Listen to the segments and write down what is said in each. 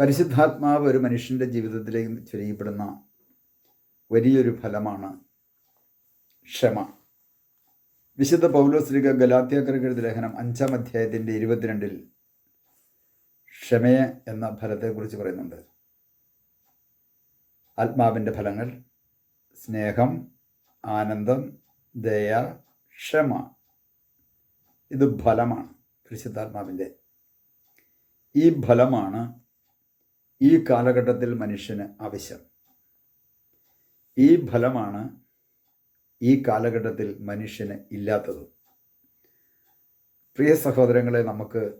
പരിശുദ്ധാത്മാവ് ഒരു മനുഷ്യന്റെ ജീവിതത്തിലേക്ക് ചൊരിയപ്പെടുന്ന വലിയൊരു ഫലമാണ് ക്ഷമ. വിശുദ്ധ പൗലോസ്ലിക ഗലാത്യാക്രകൃതി ലേഖനം അഞ്ചാം അധ്യായത്തിന്റെ ഇരുപത്തിരണ്ടിൽ ക്ഷമയെ എന്ന ഫലത്തെക്കുറിച്ച് പറയുന്നുണ്ട്. ആത്മാവിന്റെ ഫലങ്ങൾ സ്നേഹം ആനന്ദം ദയ ക്ഷമ. ഇത് ഫലമാണ് പരിശുദ്ധാത്മാവിന്റെ ഈ ഫലമാണ് ഈ കാലഘട്ടത്തിൽ മനുഷ്യന് ആവശ്യം. ഈ ഫലമാണ് ഈ കാലഘട്ടത്തിൽ മനുഷ്യന് ഇല്ലാത്തത്. പ്രിയ സഹോദരങ്ങളെ നമുക്ക്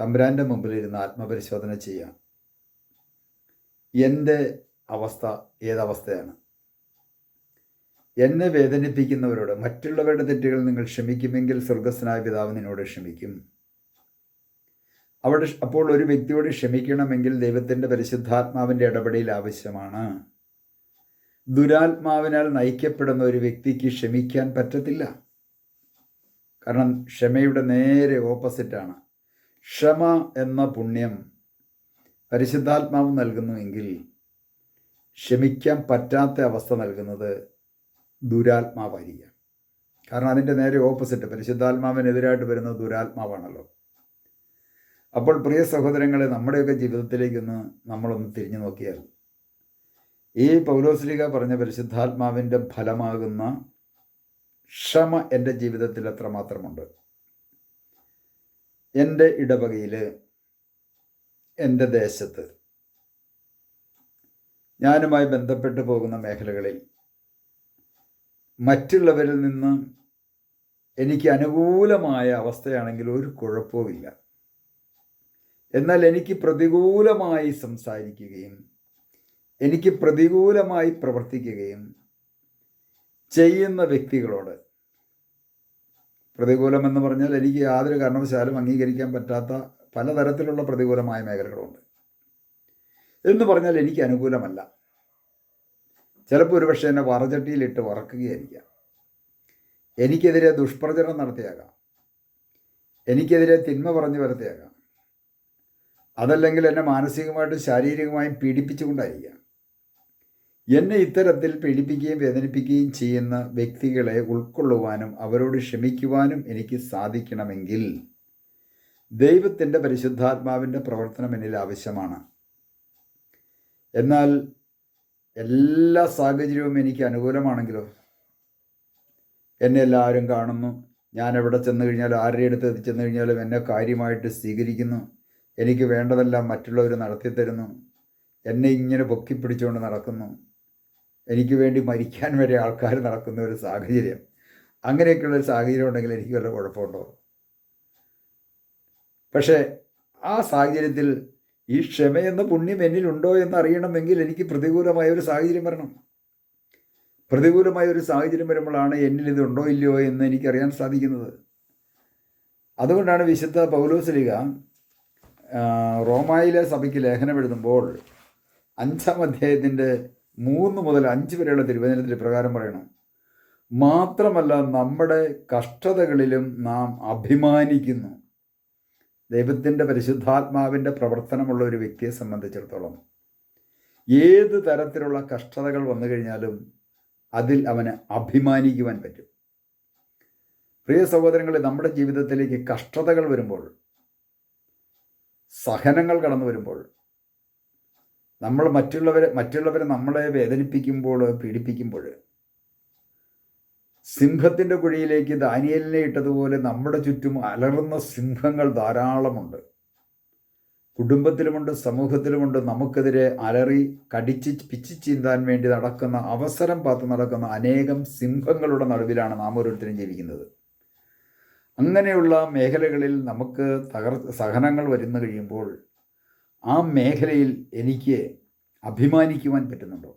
തമ്പുരാന്റെ മുമ്പിലിരുന്ന് ആത്മപരിശോധന ചെയ്യാം. എന്റെ അവസ്ഥ ഏതവസ്ഥയാണ്? എന്നെ വേദനിപ്പിക്കുന്നവരോട് മറ്റുള്ളവരുടെ തെറ്റുകൾ നിങ്ങൾ ക്ഷമിക്കുമെങ്കിൽ സ്വർഗസ്നായ പിതാവ് നിന്നോട് ക്ഷമിക്കും. അവിടെ അപ്പോൾ ഒരു വ്യക്തിയോട് ക്ഷമിക്കണമെങ്കിൽ ദൈവത്തിന്റെ പരിശുദ്ധാത്മാവിന്റെ ഇടപെടൽ ആവശ്യമാണ്. ദുരാത്മാവിനാൽ നയിക്കപ്പെടുന്ന ഒരു വ്യക്തിക്ക് ക്ഷമിക്കാൻ പറ്റത്തില്ല. കാരണം ക്ഷമയുടെ നേരെ ഓപ്പോസിറ്റാണ്. ക്ഷമ എന്ന പുണ്യം പരിശുദ്ധാത്മാവ് നൽകുന്നുവെങ്കിൽ ക്ഷമിക്കാൻ പറ്റാത്ത അവസ്ഥ നൽകുന്നത് ദുരാത്മാവായിരിക്കാം. കാരണം അതിന്റെ നേരെ ഓപ്പോസിറ്റ് പരിശുദ്ധാത്മാവിനെതിരായിട്ട് വരുന്നത് ദുരാത്മാവാണല്ലോ. അപ്പോൾ പ്രിയ സഹോദരങ്ങളെ നമ്മുടെയൊക്കെ ജീവിതത്തിലേക്കൊന്ന് നമ്മളൊന്ന് തിരിഞ്ഞു നോക്കിയാൽ ഈ പൗലോസ്ലിക പറഞ്ഞ പരിശുദ്ധാത്മാവിന്റെ ഫലമാകുന്ന ക്ഷമ എന്റെ ജീവിതത്തിൽ എത്രമാത്രമുണ്ട് എന്റെ ഇടവകയിൽ എന്റെ ദേശത്ത് ഞാനുമായി ബന്ധപ്പെട്ട് പോകുന്ന മേഖലകളിൽ മറ്റുള്ളവരിൽ നിന്ന് എനിക്ക് അനുകൂലമായ അവസ്ഥയാണെങ്കിൽ ഒരു കുഴപ്പവുമില്ല. എന്നാൽ എനിക്ക് പ്രതികൂലമായി സംസാരിക്കുകയും എനിക്ക് പ്രതികൂലമായി പ്രവർത്തിക്കുകയും ചെയ്യുന്ന വ്യക്തികളോട് പ്രതികൂലമെന്ന് പറഞ്ഞാൽ എനിക്ക് യാതൊരു കാരണവശാലും അംഗീകരിക്കാൻ പറ്റാത്ത പലതരത്തിലുള്ള പ്രതികൂലമായ മേഖലകളുണ്ട്. എന്ന് പറഞ്ഞാൽ എനിക്ക് അനുകൂലമല്ല. ചിലപ്പോൾ ഒരുപക്ഷെ എന്നെ വറചട്ടിയിലിട്ട് വറക്കുകയായിരിക്കാം. എനിക്കെതിരെ ദുഷ്പ്രചരണം നടത്തിയേക്കാം. എനിക്കെതിരെ തിന്മ പറഞ്ഞു വരുത്തിയാകാം അതല്ലെങ്കിൽ എന്നെ മാനസികമായിട്ടും ശാരീരികമായും പീഡിപ്പിച്ചുകൊണ്ടായിരിക്കാം. എന്നെ ഇത്തരത്തിൽ പീഡിപ്പിക്കുകയും വേദനിപ്പിക്കുകയും ചെയ്യുന്ന വ്യക്തികളെ ഉൾക്കൊള്ളുവാനും അവരോട് ക്ഷമിക്കുവാനും എനിക്ക് സാധിക്കണമെങ്കിൽ ദൈവത്തിന്റെ പരിശുദ്ധാത്മാവിന്റെ പ്രവർത്തനം എന്നിൽ ആവശ്യമാണ്. എന്നാൽ എല്ലാ സാഹചര്യവും എനിക്ക് അനുകൂലമാണെങ്കിലോ? എന്നെ എല്ലാവരും കാണുന്നു. ഞാൻ എവിടെ ചെന്ന് കഴിഞ്ഞാലും ആരുടെ അടുത്ത് ചെന്ന് കഴിഞ്ഞാലും എന്നെ കാര്യമായിട്ട് സ്വീകരിക്കുന്നു. എനിക്ക് വേണ്ടതെല്ലാം മറ്റുള്ളവർ നടത്തി തരുന്നു എന്നെ ഇങ്ങനെ പൊക്കി പിടിച്ചുകൊണ്ട് നടക്കുന്നു. എനിക്ക് വേണ്ടി മരിക്കാൻ വരെ ആൾക്കാർ നടക്കുന്ന ഒരു സാഹചര്യം. അങ്ങനെയൊക്കെയുള്ള ഒരു സാഹചര്യം ഉണ്ടെങ്കിൽ എനിക്ക് വല്ല കുഴപ്പമുണ്ടോ? പക്ഷേ ആ സാഹചര്യത്തിൽ ഈ ക്ഷമയെന്ന പുണ്യം എന്നിലുണ്ടോ എന്ന് അറിയണമെങ്കിൽ എനിക്ക് പ്രതികൂലമായ ഒരു സാഹചര്യം വരണം. പ്രതികൂലമായ ഒരു സാഹചര്യം വരുമ്പോഴാണ് എന്നിൽ ഇതുണ്ടോ ഇല്ലയോ എന്ന് എനിക്കറിയാൻ സാധിക്കുന്നത്. അതുകൊണ്ടാണ് വിശുദ്ധ പൗലോസ്ലിക റോമായിലെ സഭയ്ക്ക് ലേഖനം എഴുതുമ്പോൾ അഞ്ചാം അധ്യായത്തിന്റെ മൂന്ന് മുതൽ അഞ്ച് വരെയുള്ള തിരുവചനത്തിൽ പ്രകാരം പറയണം. മാത്രമല്ല നമ്മുടെ കഷ്ടതകളിലും നാം അഭിമാനിക്കുന്നു. ദൈവത്തിന്റെ പരിശുദ്ധാത്മാവിന്റെ പ്രവർത്തനമുള്ള ഒരു വ്യക്തിയെ സംബന്ധിച്ചിടത്തോളം ഏത് തരത്തിലുള്ള കഷ്ടതകൾ വന്നു കഴിഞ്ഞാലും അതിൽ അവന് അഭിമാനിക്കുവാൻ പറ്റും. പ്രിയ സഹോദരങ്ങളെ നമ്മുടെ ജീവിതത്തിലേക്ക് കഷ്ടതകൾ വരുമ്പോൾ സഹനങ്ങൾ കടന്നു വരുമ്പോൾ നമ്മൾ മറ്റുള്ളവരെ മറ്റുള്ളവരെ നമ്മളെ വേദനിപ്പിക്കുമ്പോൾ പീഡിപ്പിക്കുമ്പോൾ സിംഹത്തിന്റെ കുഴിയിലേക്ക് ദാനിയലിനെ ഇട്ടതുപോലെ നമ്മുടെ ചുറ്റും അലറുന്ന സിംഹങ്ങൾ ധാരാളമുണ്ട്. കുടുംബത്തിലുമുണ്ട് സമൂഹത്തിലുമുണ്ട്. നമുക്കെതിരെ അലറി കടിച്ച് പിച്ചു ചീന്താൻ വേണ്ടി നടക്കുന്ന അവസരം പാത്ത് നടക്കുന്ന അനേകം സിംഹങ്ങളുടെ നടുവിലാണ് നാം ഓരോരുത്തരും ജീവിക്കുന്നത്. അങ്ങനെയുള്ള മേഖലകളിൽ നമുക്ക് തകർ സഹനങ്ങൾ വരുന്നു കഴിയുമ്പോൾ ആ മേഖലയിൽ എനിക്ക് അഭിമാനിക്കുവാൻ പറ്റുന്നുണ്ടോ?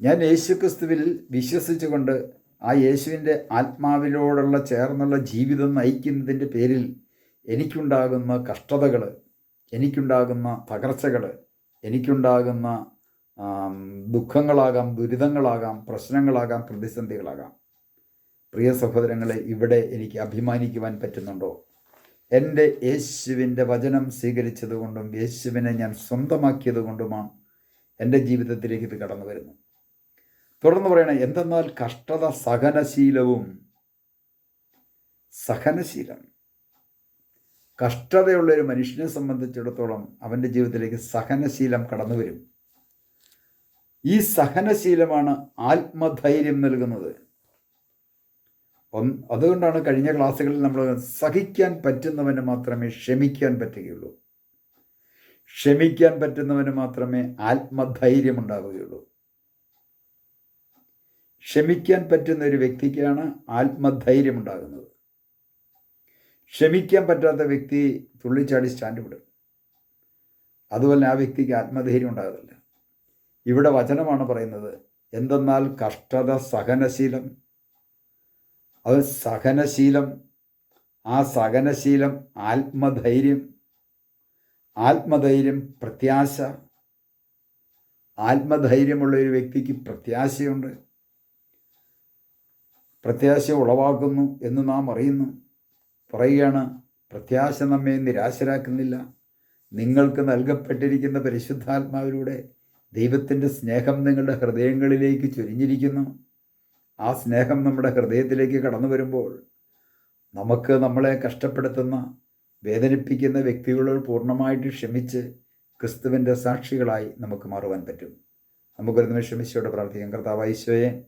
ഞാൻ യേശുക്രിസ്തുവിൽ വിശ്വസിച്ചുകൊണ്ട് ആ യേശുവിന്റെ ആത്മാവിനോടുള്ള ചേർന്നുള്ള ജീവിതം നയിക്കുന്നതിന്റെ പേരിൽ എനിക്കുണ്ടാകുന്ന കഷ്ടതകൾ എനിക്കുണ്ടാകുന്ന തകർച്ചകൾ എനിക്കുണ്ടാകുന്ന ദുഃഖങ്ങളാകാം ദുരിതങ്ങളാകാം പ്രശ്നങ്ങളാകാം പ്രതിസന്ധികളാകാം. പ്രിയ സഹോദരങ്ങളെ ഇവിടെ എനിക്ക് അഭിമാനിക്കുവാൻ പറ്റുന്നുണ്ടോ? എന്റെ യേശുവിന്റെ വചനം സ്വീകരിച്ചതുകൊണ്ടും യേശുവിനെ ഞാൻ സ്വന്തമാക്കിയത് കൊണ്ടുമാണ് എന്റെ ജീവിതത്തിലേക്ക് ഇത് കടന്നു വരുന്നത്. തുടർന്ന് പറയണേ എന്തെന്നാൽ കഷ്ടത സഹനശീലവും സഹനശീലം. കഷ്ടതയുള്ള ഒരു മനുഷ്യനെ സംബന്ധിച്ചിടത്തോളം അവന്റെ ജീവിതത്തിലേക്ക് സഹനശീലം കടന്നു വരും. ഈ സഹനശീലമാണ് ആത്മധൈര്യം നൽകുന്നത്. അതുകൊണ്ടാണ് കഴിഞ്ഞ ക്ലാസ്സുകളിൽ നമ്മൾ സഹിക്കാൻ പറ്റുന്നവന് മാത്രമേ ക്ഷമിക്കാൻ പറ്റുകയുള്ളൂ. ക്ഷമിക്കാൻ പറ്റുന്നവന് മാത്രമേ ആത്മധൈര്യം ഉണ്ടാവുകയുള്ളൂ. ക്ഷമിക്കാൻ പറ്റുന്ന ഒരു വ്യക്തിക്കാണ് ആത്മധൈര്യം ഉണ്ടാകുന്നത്. ക്ഷമിക്കാൻ പറ്റാത്ത വ്യക്തി തുള്ളിച്ചാടി സ്റ്റാൻഡ് വിടും. അതുപോലെ ആ വ്യക്തിക്ക് ആത്മധൈര്യം ഉണ്ടാകത്തില്ല. ഇവിടെ വചനമാണ് പറയുന്നത് എന്തെന്നാൽ കഷ്ടത സഹനശീലം അത് സഹനശീലം. ആ സഹനശീലം ആത്മധൈര്യം. ആത്മധൈര്യം പ്രത്യാശ. ആത്മധൈര്യമുള്ള ഒരു വ്യക്തിക്ക് പ്രത്യാശയുണ്ട്. പ്രത്യാശ ഉളവാക്കുന്നു എന്ന് നാം അറിയുന്നു. പറയുകയാണ് പ്രത്യാശ നമ്മെ നിരാശരാക്കുന്നില്ല. നിങ്ങൾക്ക് നൽകപ്പെട്ടിരിക്കുന്ന പരിശുദ്ധാത്മാവിലൂടെ ദൈവത്തിന്റെ സ്നേഹം നിങ്ങളുടെ ഹൃദയങ്ങളിലേക്ക് ചൊരിഞ്ഞിരിക്കുന്നു. ആ സ്നേഹം നമ്മുടെ ഹൃദയത്തിലേക്ക് കടന്നു വരുമ്പോൾ നമുക്ക് നമ്മളെ കഷ്ടപ്പെടുത്തുന്ന വേദനിപ്പിക്കുന്ന വ്യക്തികളോട് പൂർണമായിട്ട് ക്ഷമിച്ച് ക്രിസ്തുവിന്റെ സാക്ഷികളായി നമുക്ക് മാറുവാൻ പറ്റും. നമുക്കൊരു നിമിഷം ഈശോയോട് പ്രാർത്ഥിക്കാം. കർത്താവ് ഈശോയെ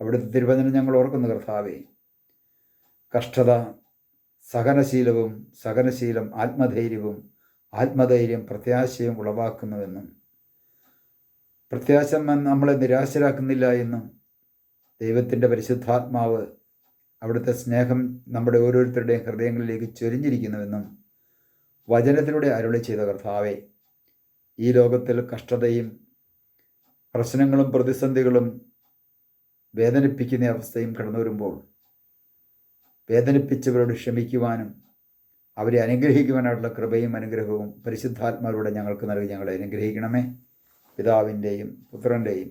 അവിടുത്തെ തിരുവചനം ഞങ്ങൾ ഓർക്കുന്നു കർത്താവേ. കഷ്ടത സഹനശീലവും സഹനശീലം ആത്മധൈര്യവും ആത്മധൈര്യം പ്രത്യാശയും ഉളവാക്കുന്നുവെന്നും പ്രത്യാശ നമ്മളെ നിരാശരാക്കുന്നില്ല എന്നും ദൈവത്തിന്റെ പരിശുദ്ധാത്മാവ് അവിടുത്തെ സ്നേഹം നമ്മുടെ ഓരോരുത്തരുടെയും ഹൃദയങ്ങളിലേക്ക് ചൊരിഞ്ഞിരിക്കുന്നുവെന്നും വചനത്തിലൂടെ അരുളി ചെയ്ത കർത്താവെ ഈ ലോകത്തിൽ കഷ്ടതയും പ്രശ്നങ്ങളും പ്രതിസന്ധികളും വേദനിപ്പിക്കുന്ന അവസ്ഥയും കടന്നു വരുമ്പോൾ വേദനിപ്പിച്ചവരോട് ക്ഷമിക്കുവാനും അവരെ അനുഗ്രഹിക്കുവാനായിട്ടുള്ള കൃപയും അനുഗ്രഹവും പരിശുദ്ധാത്മാവിലൂടെ ഞങ്ങൾക്ക് നൽകി ഞങ്ങളെ അനുഗ്രഹിക്കണമേ. പിതാവിന്റെയും പുത്രന്റെയും